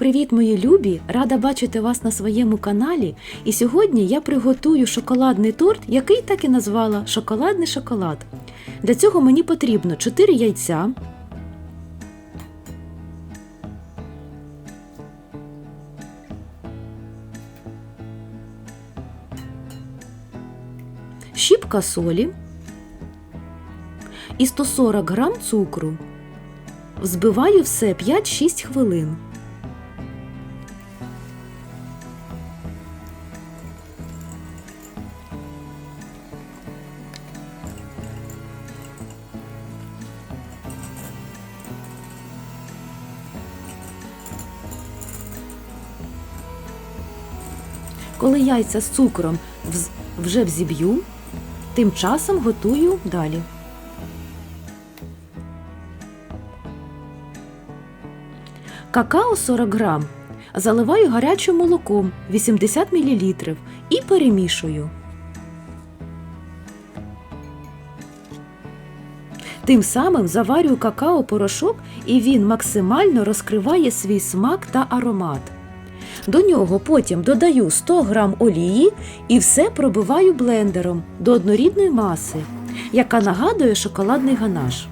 Привіт, мої любі! Рада бачити вас на своєму каналі. І сьогодні я приготую шоколадний торт, який так і назвала шоколадний шоколад. Для цього мені потрібно 4 яйця, щіпка солі і 140 грам цукру. Взбиваю все 5-6 хвилин. Коли яйця з цукром вже взіб'ю, тим часом готую далі. Какао 40 грам. Заливаю гарячим молоком 80 мл і перемішую. Тим самим заварюю какао-порошок і він максимально розкриває свій смак та аромат. До нього потім додаю 100 г олії і все пробиваю блендером до однорідної маси, яка нагадує шоколадний ганаш.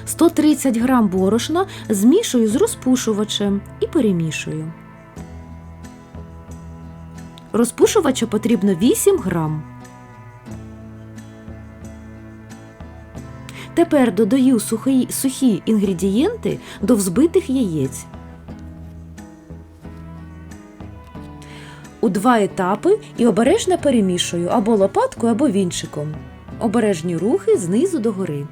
– 130 грам борошна змішую з розпушувачем і перемішую. Розпушувача потрібно 8 грам. Тепер додаю сухі, сухі інгредієнти до взбитих яєць. У два етапи і обережно перемішую або лопаткою, або вінчиком. Обережні рухи знизу до гори.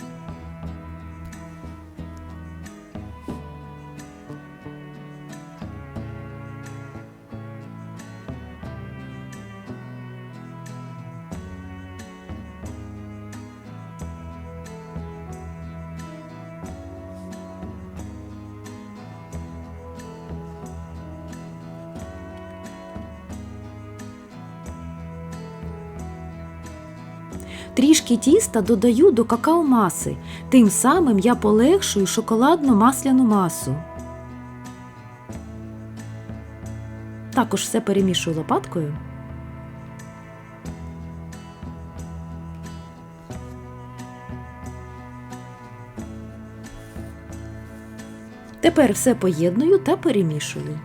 Трішки тіста додаю до какао-маси, тим самим я полегшую шоколадно-масляну масу. Також все перемішую лопаткою. Тепер все поєдную та перемішую.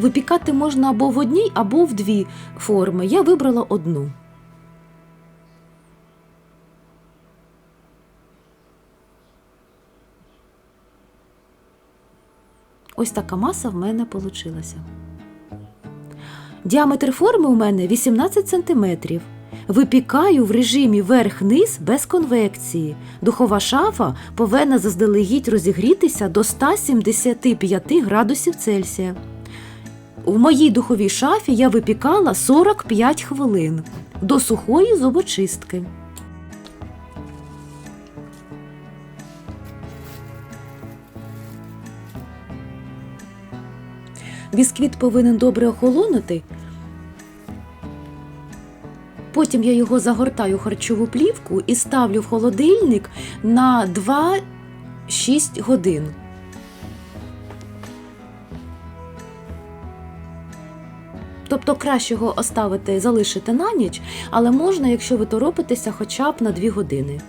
Випікати можна або в одній, або в дві форми. Я вибрала одну. Ось така маса в мене вийшла. Діаметр форми у мене 18 см. Випікаю в режимі верх-низ без конвекції. Духова шафа повинна заздалегідь розігрітися до 175 градусів Цельсія. У моїй духовій шафі я випікала 45 хвилин до сухої зубочистки. Бісквіт повинен добре охолонути. Потім я його загортаю в харчову плівку і ставлю в холодильник на 2-6 годин. Тобто краще його оставити, залишити на ніч, але можна, якщо ви торопитеся, хоча б на 2 години.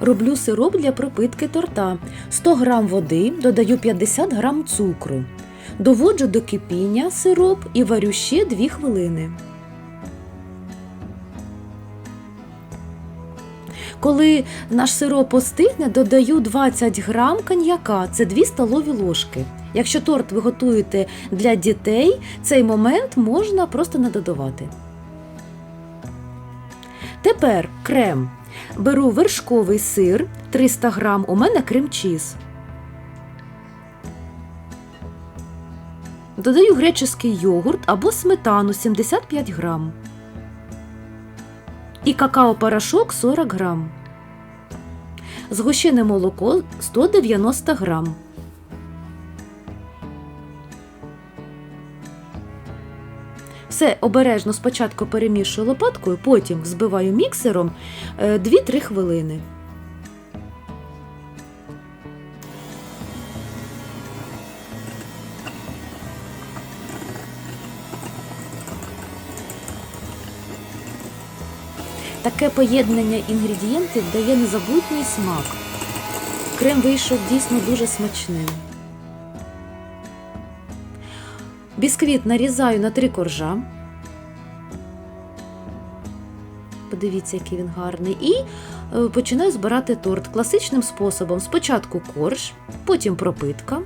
Роблю сироп для пропитки торта. 100 г води, додаю 50 г цукру. Доводжу до кипіння сироп і варю ще 2 хвилини. Коли наш сироп остигне, додаю 20 грам коньяка, це 2 столові ложки. Якщо торт ви готуєте для дітей, цей момент можна просто не додавати. Тепер крем. Беру вершковий сир 300 грам, у мене крем-чіз. Додаю греческий йогурт або сметану 75 грам. І какао-порошок 40 грам. Згущене молоко 190 грам. Все обережно спочатку перемішую лопаткою, потім взбиваю міксером е, 2-3 хвилини. Таке поєднання інгредієнтів дає незабутній смак. Крем вийшов дійсно дуже смачним. Бісквіт нарізаю на три коржа. Подивіться, який він гарний. І е, починаю збирати торт класичним способом. Спочатку корж, потім пропитка.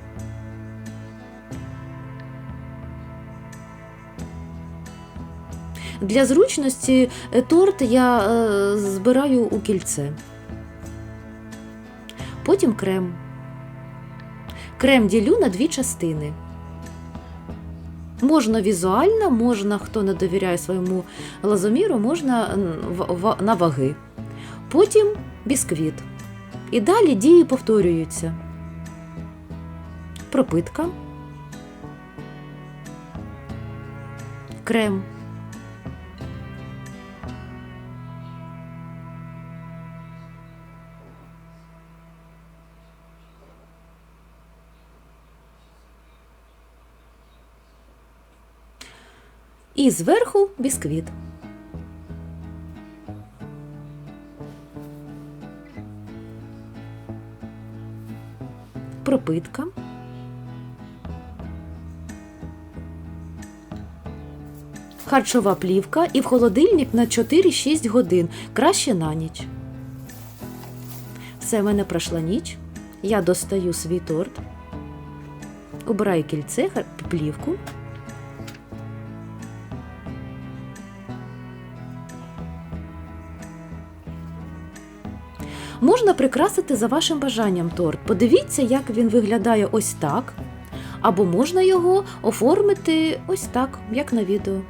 Для зручності е, торт я е, збираю у кільце. Потім крем. Крем ділю на дві частини. Можна візуально, можна, хто не довіряє своєму лазоміру, можна на ваги. Потім бісквіт. І далі дії повторюються. Пропитка. Крем. І зверху бісквіт. Пропитка. Харчова плівка і в холодильник на 4-6 годин. Краще на ніч. Все, в мене пройшла ніч. Я достаю свій торт, обираю кільце, плівку. Можна прикрасити за вашим бажанням торт. Подивіться, як він виглядає ось так. Або можна його оформити ось так, як на відео.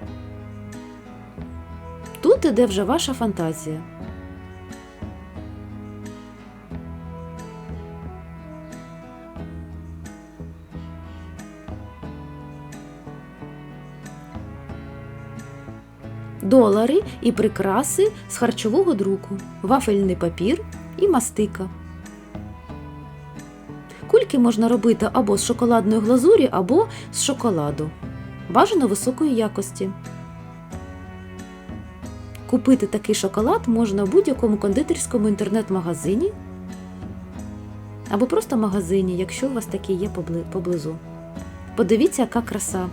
Тут іде вже ваша фантазія. Долари і прикраси з харчового друку, вафельний папір і мастика. Кульки можна робити або з шоколадної глазурі, або з шоколаду. Бажано високої якості. Купити такий шоколад можна в будь-якому кондитерському інтернет-магазині або просто магазині, якщо у вас такий є поблизу. Подивіться, яка краса.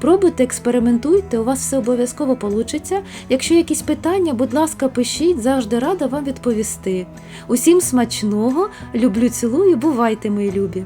Пробуйте, експериментуйте, у вас все обов'язково вийде. Якщо якісь питання, будь ласка, пишіть, завжди рада вам відповісти. Усім смачного, люблю, цілую, бувайте, мої любі!